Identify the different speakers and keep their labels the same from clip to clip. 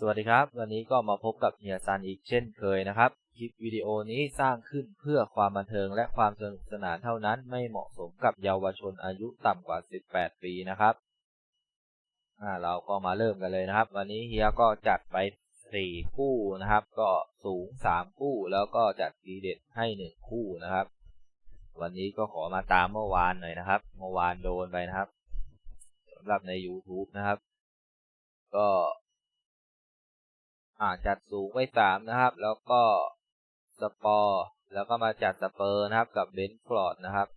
Speaker 1: สวัสดีครับ วันนี้ก็มาพบกับเฮียซันอีกเช่นเคยนะครับ คลิปวิดีโอนี้สร้างขึ้นเพื่อความบันเทิงและความสนุกสนานเท่านั้นไม่เหมาะสมกับเยาวชนอายุต่ำกว่า 18 ปีนะครับอ่าเราก็มาเริ่มกันเลยนะครับ วันนี้เฮียก็จัดไป 4 คู่นะครับ ก็สูง 3 คู่แล้วก็จัดทีเด็ดให้ 1 คู่นะครับ วันนี้ก็ขอมาตามเมื่อวานหน่อยนะครับ เมื่อวานโดนไปนะครับสำหรับใน YouTube นะครับ ก็ อ่าจัดสูงไว้สามนะครับ แล้วก็สปอร์แล้วก็มาจัดสเปอร์นะครับกับเบนฟลอร์ดนะครับ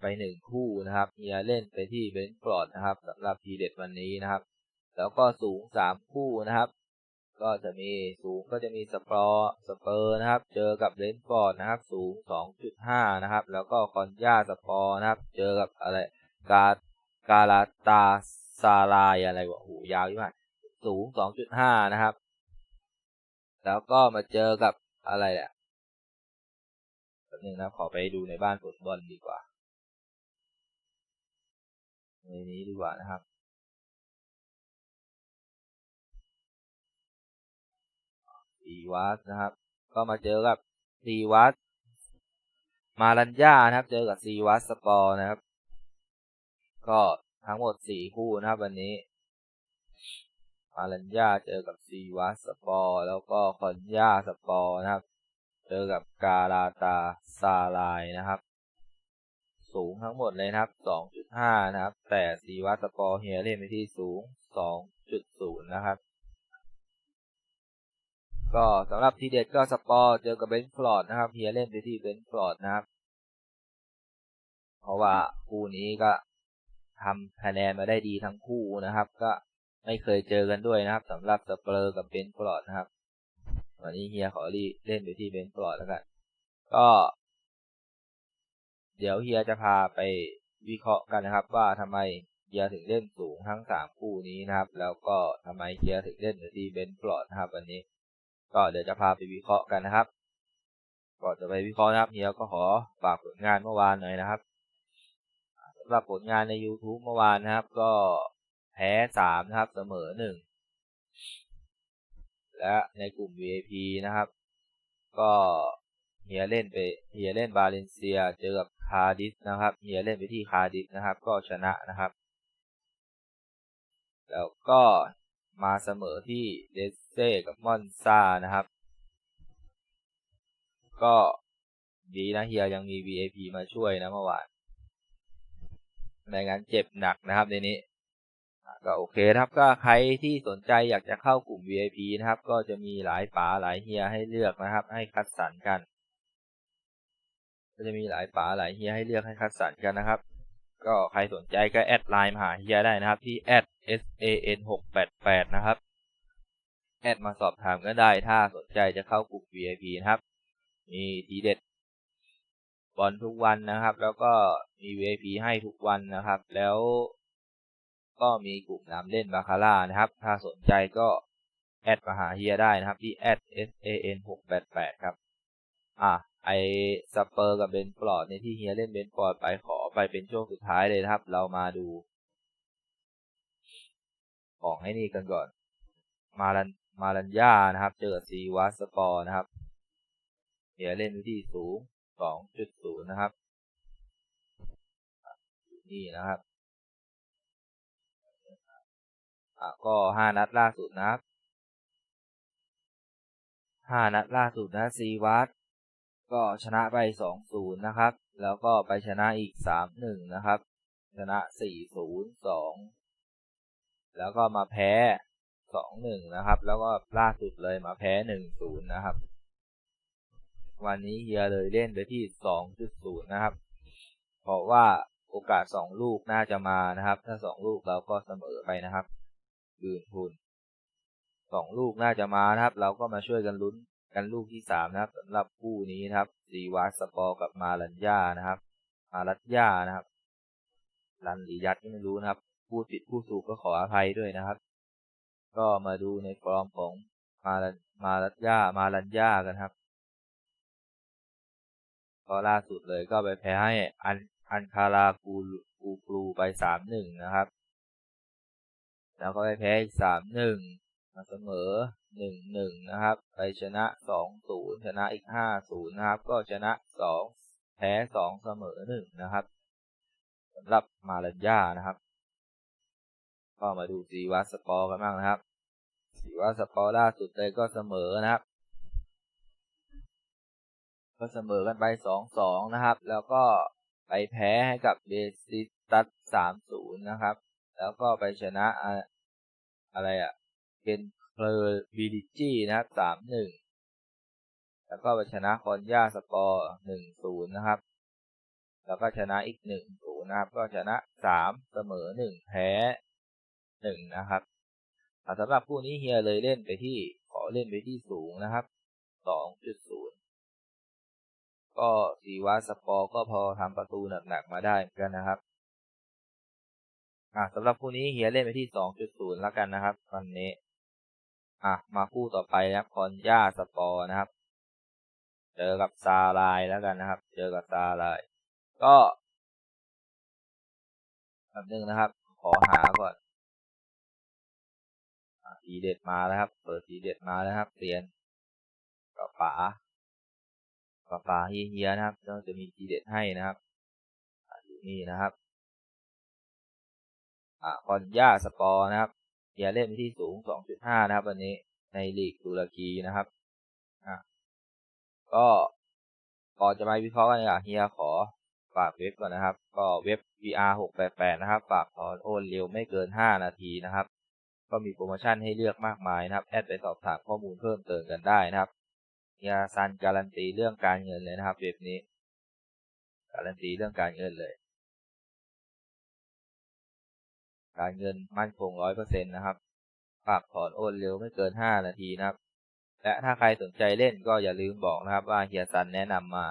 Speaker 1: ไปหนึ่งคู่นะครับเฮียเล่นไปที่เบนฟลอร์ดนะครับสำหรับทีเด็ดวันนี้นะครับ แล้วก็สูงสามคู่นะครับ ก็จะมีสูงก็จะมีสปอร์สเปอร์นะครับ เจอกับเบนฟลอร์ดนะครับ สูงสองจุดห้านะครับ แล้วก็คอนย่าสปอร์นะครับ เจอกับอะไรกากาลาตาซาลายอะไรวะหูยาวยิ่งมาก สูง 2.5 นะครับ แล้วก็มาเจอกับอะไรแหละแป๊บนึงนะ ขอไปดูในบ้านฟุตบอลดีกว่า ในนี้ดีกว่านะครับซีวัสนะครับ ก็มาเจอกับซีวัสมาลัญญานะครับ เจอกับซีวัสสปอร์นะครับ ก็ทั้งหมดสี่คู่นะครับ วันนี้ อารัญญาเจอกับซีวัสสปอร์แล้วก็คอนยาสปอร์นะครับ เจอกับกาลาตาซาลายนะครับ สูงทั้งหมดเลยนะครับ 2.5 นะครับ แต่ซีวัสสปอร์เฮียเล่นไปที่สูง 2.0 นะครับ ก็สำหรับทีเด็ดก็สปอร์เจอกับเบนฟลอร์ดนะครับเฮียเล่นไปที่เบนฟลอร์ดนะครับ เพราะว่าคู่นี้ก็ทำคะแนนมาได้ดีทั้งคู่นะครับ ก็ ไม่เคยเจอกันด้วยนะครับสำหรับสเปอร์กับเบนฟลอร์ดนะครับ วันนี้เฮียขอรีเล่นไปที่เบนฟลอร์ดแล้วกันก็ เดี๋ยวเฮียจะพาไปวิเคราะห์กันนะครับ ว่าทำไมเฮียถึงเล่นสูงทั้งสามคู่นี้นะครับ แล้วก็ทำไมเฮียถึงเล่นไปที่เบนฟลอร์ดนะครับ วันนี้ ก็เดี๋ยวจะพาไปวิเคราะห์กันนะครับก่อนจะไปวิเคราะห์นะครับเฮียก็ขอฝากผลงานเมื่อวานหน่อยนะครับสำหรับผลงานใน YouTube เมื่อวานนะครับ ก็ พ้สามนะครับ เสมอหนึ่งและในกลุ่ม VIP นะครับ ก็เฮียเล่นไปเฮียเล่นบาเลนเซียเจอกับคาดิสนะครับเฮียเล่นไปที่คาดิสนะครับ ก็ชนะนะครับ แล้วก็มาเสมอที่เดเซ่กับมอนซานะครับ ก็ดีนะเฮียยังมี VIP มาช่วยนะเมื่อวานในงานเจ็บหนักนะครับในนี้ ก็โอเคครับก็ใครที่สนใจอยากจะเข้ากลุ่ม VIP นะครับ ก็จะมีหลายป๋าหลายเฮียให้เลือกนะครับ ให้คัดสรรกัน ก็จะมีหลายป๋าหลายเฮียให้เลือกให้คัดสรรกันนะครับ ก็ใครสนใจก็แอดไลน์มาหาเฮียได้นะครับ ที่แอด san 6 8 8นะครับแอดมาสอบถามก็ได้ถ้าสนใจจะเข้ากลุ่ม VIP นะครับ มีทีเด็ดบอลทุกวันนะครับ แล้วก็มี VIP ให้ทุกวันนะครับ แล้ว ก็มีกลุ่มนำเล่นบาคาร่านะครับ ถ้าสนใจก็แอดมาหาเฮียได้นะครับ ที่แอด san 6 8 8ครับ อะไอสเปอร์กับเบนฟลอร์ดในที่เฮียเล่นเบนฟลอร์ดไปขอไปเป็นช่วงสุดท้ายเลยนะครับ เรามาดู ของให้นี่กันก่อน มาลันมาลันยานะครับ เจอซีวัสสปอร์นะครับเฮียเล่นที่สูง2.0นะครับ นี่นะครับ ก็ห้านัดล่าสุดนะครับห้านัดล่าสุดนะซีวัตก็ชนะไปสองศูนย์นะครับ แล้วก็ไปชนะอีกสามหนึ่งนะครับ ชนะสี่ศูนย์สองแล้วก็มาแพ้สองหนึ่งนะครับ แล้วก็ล่าสุดเลยมาแพ้หนึ่งศูนย์นะครับ วันนี้เฮียเลยเล่นไปที่สองจุดศูนย์นะครับ เพราะว่าโอกาสสองลูกน่าจะมานะครับ ถ้าสองลูกเราก็เสมอไปนะครับ คืนทุนสองลูกน่าจะมานะครับ เราก็มาช่วยกันลุ้นกันลูกที่สามนะครับสำหรับคู่นี้นะครับซีวาสปอร์กับมาลัญญานะครับ มาลัญญานะครับลันหรือยัดไม่รู้นะครับ ผู้ติดผู้สูกก็ขออภัยด้วยนะครับ ก็มาดูในฟอร์มของมาลัมาลัญญามาลัญญากันครับก็ล่าสุดเลยก็ไปแพ้ให้อันอันคารากูกูกรูไปสามหนึ่งนะครับ แล้วก็ไปแพ้อีกสามหนึ่งมาเสมอหนึ่งหนึ่งนะครับ ไปชนะสองศูนย์ชนะอีกห้าศูนย์นะครับ ก็ชนะสองแพ้สองเสมอหนึ่งนะครับสำหรับมาลัญญานะครับ ก็มาดูสีวัสปอร์กันบ้างนะครับสีวัสปอร์ล่าสุดเลยก็เสมอนะครับ ก็เสมอกันไปสองสองนะครับ แล้วก็ไปแพ้ให้กับเบซิตัสสามศูนย์นะครับ แล้วก็ไปชนะ อะไรอะ่ะเกนเพลวิลิจี้นะครับสามหนึ่งแล้วก็ไปชนะคอนยาสปอร์หนึ่งศูนย์นะครับ แล้วก็ชนะอีกหนึ่งศูนย์นะครับ ก็ชนะสามเสมอหนึ่งแพ้หนึ่งนะครับสำหรับคู่นี้เฮียเลยเล่นไปที่ขอเล่นไปที่สูงนะครับสองจุดศูนย์ก็สีวาสปอร์ก็พอทำประตูหนักๆมาได้เหมือนกันนะครับ อะสำหรับคู่นี้เฮียเล่นไปที่สองจุดศูนย์แล้วกันนะครับวันนี้ อะมาคู่ต่อไปนะครับคอนย่าสปอร์นะครับ เจอกับซาลายแล้วกันนะครับ เจอกับซาลาย ก็แบบนึงนะครับ ขอหาก่อนสีเด็ดมาแล้วครับ เปิดสีเด็ดมาแล้วครับเตียนกับป๋ากับป๋าเฮียนะครับก็จะมีสีเด็ดให้นะครับอยู่นี่นะครับ คอนย่าสปอร์นะครับเฮียเล่นไปที่สูง 2.5 นะครับ วันนี้ในลีกตุรกีนะครับอ่าก็ก่อนจะมาวิเคราะห์กันอะเฮียขอฝากเว็บก่อนนะครับ ก็เว็บ VR 688 นะครับ ฝากถอนโอนเร็วไม่เกิน 5 นาทีนะครับ ก็มีโปรโมชั่นให้เลือกมากมายนะครับ แอดไปสอบถามข้อมูลเพิ่มเติมกันได้นะครับเฮียซันการันตีเรื่องการเงินเลยนะครับ เว็บนี้ การันตีเรื่องการเงินเลย การเงินมั่นคงร้อยเปอร์เซ็นต์นะครับ ฝากถอนโอนเร็วไม่เกินห้านาทีนะครับ และถ้าใครสนใจเล่นก็อย่าลืมบอกนะครับว่าเฮียซันแนะนำมา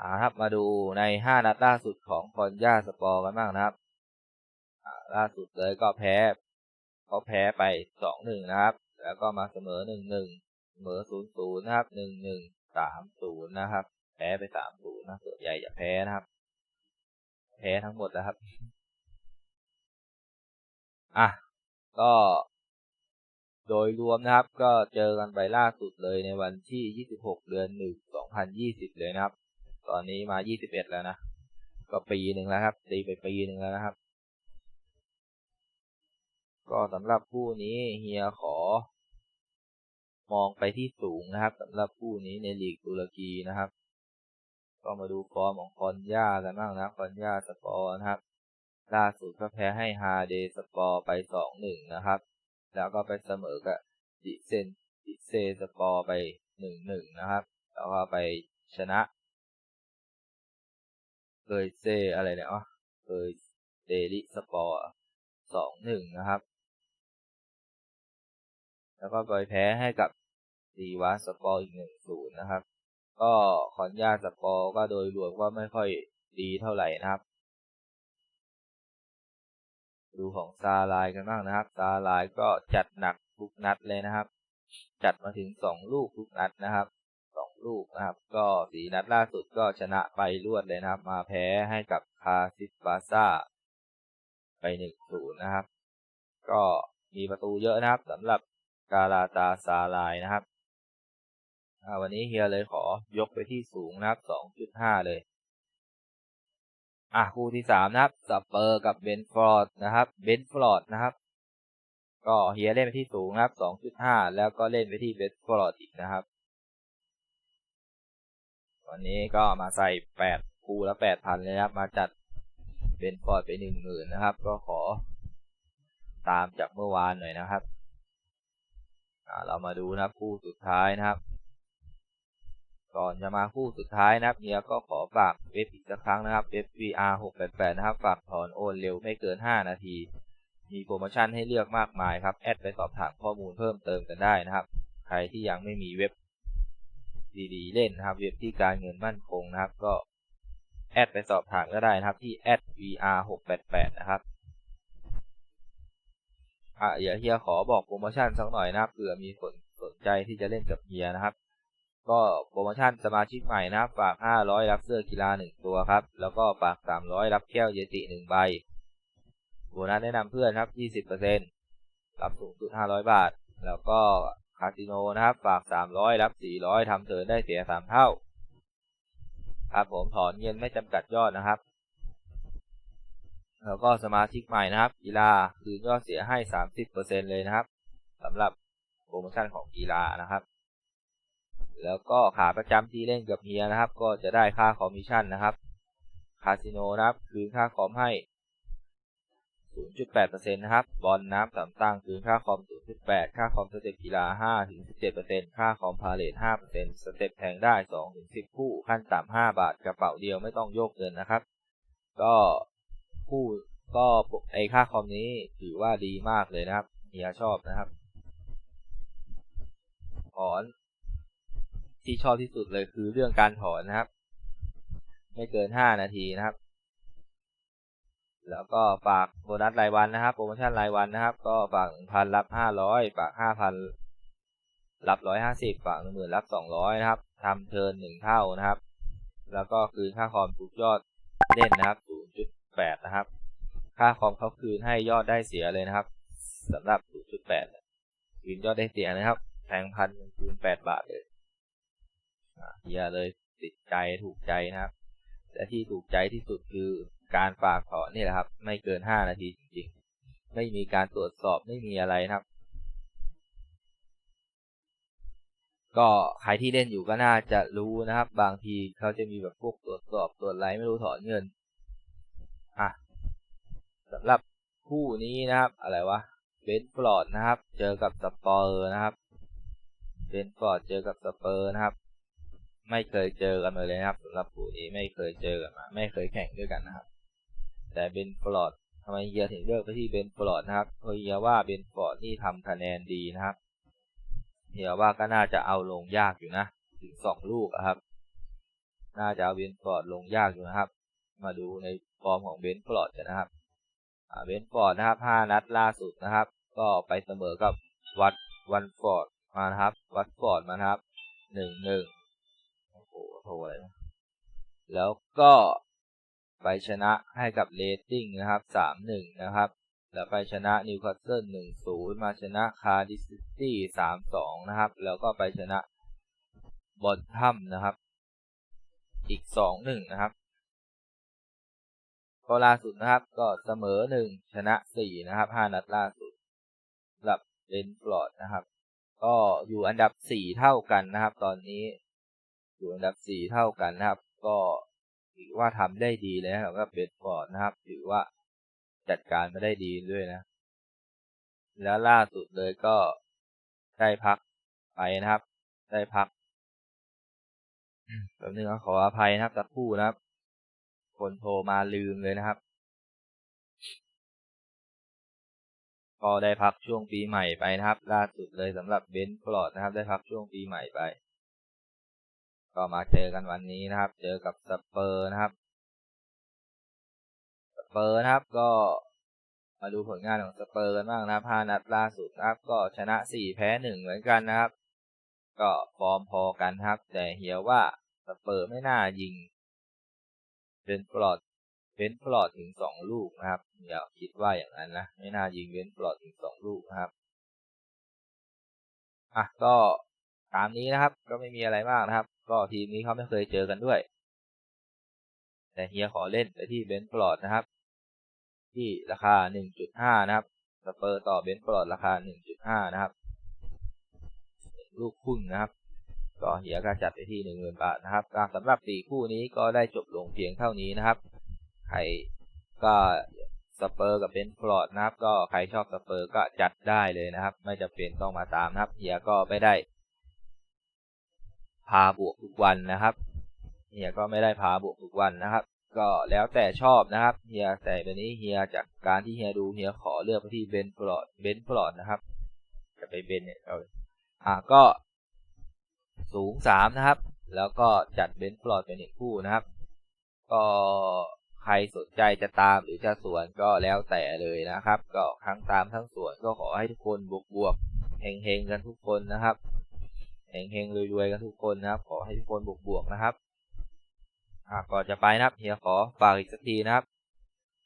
Speaker 1: อาครับมาดูในห้านัดล่าสุดของคอนย่าสปอร์กันบ้างนะครับล่าสุดเลยก็แพ้เขาแพ้ไปสองหนึ่งนะครับ แล้วก็มาเสมอหนึ่งหนึ่งเสมอศูนย์ศูนย์นะครับหนึ่งหนึ่งสามศูนย์นะครับ แพ้ไปสามศูนย์นะส่วนใหญ่จะแพ้นะครับ แพ้ทั้งหมดแล้วครับ อะก็โดยรวมนะครับ ก็เจอกันไปล่าสุดเลยในวันที่ 26 เดือน 1 2020 เลยนะครับ ตอนนี้มา 21 แล้วนะ ก็ปีหนึ่งแล้วครับ ตีไปปีหนึ่งแล้วนะครับ ก็สำหรับคู่นี้เฮียขอ มองไปที่สูงนะครับสำหรับคู่นี้ในลีกตุรกีนะครับ ก็มาดูฟอร์มของคอนย่ากันบ้างนะคอนย่าสปอร์นะครับ ล่าสุดก็แพ้ให้ฮาเดสปอร์ไปสองหนึ่งนะครับ แล้วก็ไปเสมอกับดิเซนดิเซสปอร์ไปหนึ่งหนึ่งนะครับ แล้วก็ไปชนะเคยเซอะไรเนี่ยวะเคยเดลิสปอร์สองหนึ่งนะครับ แล้วก็ไปแพ้ให้กับดีวาสปอร์อีกหนึ่งศูนย์นะครับ ก็คอนยาสปอร์ก็โดยรวมก็ไม่ค่อยดีเท่าไหร่นะครับ ดูของซาลายกันบ้างนะครับ ซาลายก็จัดหนักทุกนัดเลยนะครับ จัดมาถึงสองลูกทุกนัดนะครับสองลูกนะครับ ก็สีนัดล่าสุดก็ชนะไปรวดเลยนะครับ มาแพ้ให้กับคาซิสบาซ่าไปหนึ่งศูนย์นะครับ ก็มีประตูเยอะนะครับสำหรับกาลาตาซาลายนะครับวันนี้เฮียเลยขอยกไปที่สูงนะครับสองจุดห้าเลย อะคู่ที่สามนะครับสเปอร์กับเบนฟอร์ดนะครับเบนฟอร์ดนะครับ ก็เฮียเล่นไปที่สูงนะครับสองจุดห้าแล้วก็เล่นไปที่เบนฟอร์ดอีกนะครับวันนี้ก็มาใส่แปดคู่ละแปดพันเลยครับ มาจัดเบนฟอร์ดไปหนึ่งหมื่นนะครับ ก็ขอตามจากเมื่อวานหน่อยนะครับ เรามาดูนะครับคู่สุดท้ายนะครับ ก่อนจะมาคู่สุดท้ายนะครับเฮียก็ขอฝากเว็บอีกสักครั้งนะครับเว็บ VR 688นะครับฝากถอนโอนเร็วไม่เกิน 5 นาที มีโปรโมชั่นให้เลือกมากมายครับ แอดไปสอบถามข้อมูลเพิ่มเติมกันได้นะครับ ใครที่ยังไม่มีเว็บดีๆเล่นนะครับ เว็บที่การเงินมั่นคงนะครับ ก็แอดไปสอบถามก็ได้นะครับ ที่ @vr 688นะครับอะเดี๋ยวเฮียขอบอกโปรโมชั่นสักหน่อยนะครับเผื่อมีคนสนใจที่จะเล่นกับเฮียนะครับ ก็โปรโมชั่นสมาชิกใหม่นะครับฝาก 500 รับเสื้อกีฬา 1 ตัวครับ แล้วก็ฝาก 300 รับแก้วเยติ 1 ใบโบนัสแนะนำเพื่อนครับ 20%รับสูงสุด 500 บาท แล้วก็คาสิโนนะครับ ฝาก 300 รับ 400ทำเทิร์นได้เสีย 3 เท่า ครับผมถอนเงินไม่จำกัดยอดนะครับ แล้วก็สมาชิกใหม่นะครับ กีฬาคืนยอดเสียให้ 30%เลยนะครับสำหรับโปรโมชั่นของกีฬานะครับ แล้วก็ขาประจำที่เล่นกับเฮียนะครับ ก็จะได้ค่าคอมมิชชั่นนะครับคาสิโนนะครับ คืนค่าคอมให้ 0.8%นะครับ บอลน้ำสามตั้งคืนค่าคอม 0.8 ค่าคอมสเต็ปกีฬา 5-17%ค่าคอมพาเลท5%สเต็ปแทงได้ 2-10 คู่ ขั้นต่ำ5บาท กระเป๋าเดียวไม่ต้องโยกเงินนะครับ ก็คู่ก็ไอค่าคอมนี้ถือว่าดีมากเลยนะครับเฮียชอบนะครับถอน ที่ชอบที่สุดเลยคือเรื่องการถอนนะครับ ไม่เกิน5นาทีนะครับ แล้วก็ฝากโบนัสรายวันนะครับ โปรโมชั่นรายวันนะครับ ก็ฝากหนึ่งพันรับห้าร้อยฝากห้าพันรับร้อยห้าสิบฝากหนึ่งหมื่นรับสองร้อยนะครับทำเทินหนึ่งเท่านะครับ แล้วก็คืนค่าคอมทุกยอดเล่นนะครับศูนย์จุดแปดนะครับ ค่าคอมเขาคืนให้ยอดได้เสียเลยนะครับสำหรับศูนย์จุดแปดคืนยอดได้เสียนะครับแพงพันคืนแปดบาทเลย เฮียเลยติดใจถูกใจนะครับแต่ที่ถูกใจที่สุดคือการฝากถอนนี่แหละครับ ไม่เกินห้านาทีจริงๆ ไม่มีการตรวจสอบไม่มีอะไรนะครับ ก็ใครที่เล่นอยู่ก็น่าจะรู้นะครับ บางทีเขาจะมีแบบพวกตรวจสอบตรวจไรไม่รู้ถอนเงินอะสำหรับคู่นี้นะครับ อะไรวะเบนฟลอดนะครับ เจอกับสปอร์นะครับเบนฟลอดเจอกับสเปอร์นะครับ ไม่เคยเจอกันเลยนะครับสำหรับคู่นี้ไม่เคยเจอกันมาไม่เคยแข่งด้วยกันนะครับ แต่เบนฟลอร์ดทำไมเฮียถึงเลือกไปที่เบนฟลอร์ดนะครับเพราะเฮียว่าเบนฟลอร์ดนี่ทำคะแนนดีนะครับเฮียว่าก็น่าจะเอาลงยากอยู่นะถึงสองลูกครับ น่าจะเอาเบนฟลอร์ดลงยากอยู่นะครับ มาดูในฟอร์มของเบนฟลอร์ดกันนะครับเบนฟอร์ดนะครับห้านัดล่าสุดนะครับ ก็ไปเสมอกับวัดวันฟอร์ดมานะครับ วัดฟอร์ดมานะครับหนึ่งหนึ่ง โอ้โหโทรอะไรนะแล้วก็ไปชนะให้กับเรตติ้งนะครับสามหนึ่งนะครับ แล้วไปชนะนิวคาสเซิลหนึ่งศูนย์มาชนะคาร์ดิสตี้สามสองนะครับ แล้วก็ไปชนะบอลทัมนะครับ อีกสองหนึ่งนะครับก็ล่าสุดนะครับก็เสมอหนึ่งชนะสี่นะครับห้านัดล่าสุดสำหรับเบนฟลอดนะครับ ก็อยู่อันดับสี่เท่ากันนะครับ ตอนนี้ อยู่อันดับสี่เท่ากันนะครับ ก็ถือว่าทำได้ดีเลยนะครับกับเบนฟอร์ดนะครับ ถือว่าจัดการมาได้ดีด้วยนะ แล้วล่าสุดเลยก็ได้พักไปนะครับ ได้พักแบบนึงขออภัยนะครับสักคู่นะครับ คนโทรมาลืมเลยนะครับพอได้พักช่วงปีใหม่ไปนะครับ ล่าสุดเลยสำหรับเบนฟลอร์ดนะครับ ได้พักช่วงปีใหม่ไป ก็มาเจอกันวันนี้นะครับ เจอกับสเปอร์นะครับ สเปอร์นะครับ ก็มาดูผลงานของสเปอร์กันบ้างนะครับนัดล่าสุดนะครับ ก็ชนะ4แพ้1เหมือนกันนะครับ ก็ฟอร์มพอกันครับ แต่เฮียว่าสเปอร์ไม่น่ายิงเบนฟลอดเบนฟลอดถึงสองลูกนะครับอย่าคิดว่าอย่างนั้นนะ ไม่น่ายิงเบนฟลอดถึงสองลูกนะครับอะก็ตามนี้นะครับ ก็ไม่มีอะไรมากนะครับ ก็ทีมนี้เขาไม่เคยเจอกันด้วย แต่เฮียขอเล่นไปที่เบนฟลอร์ดนะครับ ที่ราคา 1.5 นะครับสเปอร์ต่อเบนฟลอร์ดราคา 1.5 นะครับลูกคุณนะครับ ก็เฮียก็จัดไปที่ 10,000 บาทนะครับสำหรับสี่คู่นี้ก็ได้จบลงเพียงเท่านี้นะครับ ใครก็สเปอร์กับเบนฟลอร์ดนะครับ ก็ใครชอบสเปอร์ก็จัดได้เลยนะครับ ไม่จำเป็นต้องมาตามนะครับเฮียก็ไม่ได้ พาบวกทุกวันนะครับเฮียก็ไม่ได้พาบวกทุกวันนะครับ ก็แล้วแต่ชอบนะครับเฮียแต่แบบนี้เฮียจากการที่เฮียดูเฮียขอเลือกไปที่เบนฟลอดเบนฟลอดนะครับ จะไปเบนเนี่ยเอาอะก็สูงสามนะครับ แล้วก็จัดเบนฟลอดเป็นอีกคู่นะครับ ก็ใครสนใจจะตามหรือจะสวนก็แล้วแต่เลยนะครับ ก็ทั้งตามทั้งสวนก็ขอให้ทุกคนบวกบวกเฮงเฮงกันทุกคนนะครับ เฮงเฮงรวยๆกันทุกคนนะครับ ขอให้ทุกคนบวกบวกนะครับก่อนจะไปนะครับเฮียขอฝากอีกสักทีนะครับ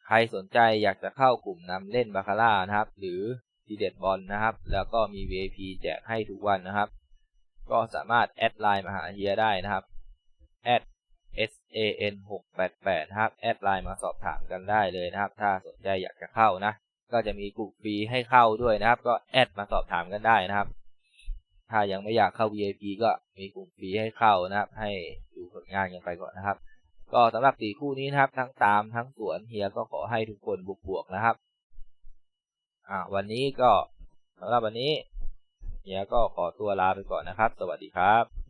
Speaker 1: ใครสนใจอยากจะเข้ากลุ่มนำเล่นบาคาร่านะครับ หรือทีเด็ดบอลนะครับ แล้วก็มี VIP แจกให้ทุกวันนะครับ ก็สามารถแอดไลน์มาหาเฮียได้นะครับแอด S A N 6 8 8นะครับ แอดไลน์มาสอบถามกันได้เลยนะครับ ถ้าสนใจอยากจะเข้านะ ก็จะมีกลุ่มฟรีให้เข้าด้วยนะครับ ก็แอดมาสอบถามกันได้นะครับ ถ้ายังไม่อยากเข้า VIP ก็มีกลุ่มฟรีให้เข้านะครับ ให้ดูผลงานกันไปก่อนนะครับ ก็สำหรับสี่คู่นี้นะครับ ทั้งตามทั้งสวนเฮียก็ขอให้ทุกคนบวกๆนะครับ อ่า วันนี้ก็สำหรับวันนี้เฮียก็ขอตัวลาไปก่อนนะครับ สวัสดีครับ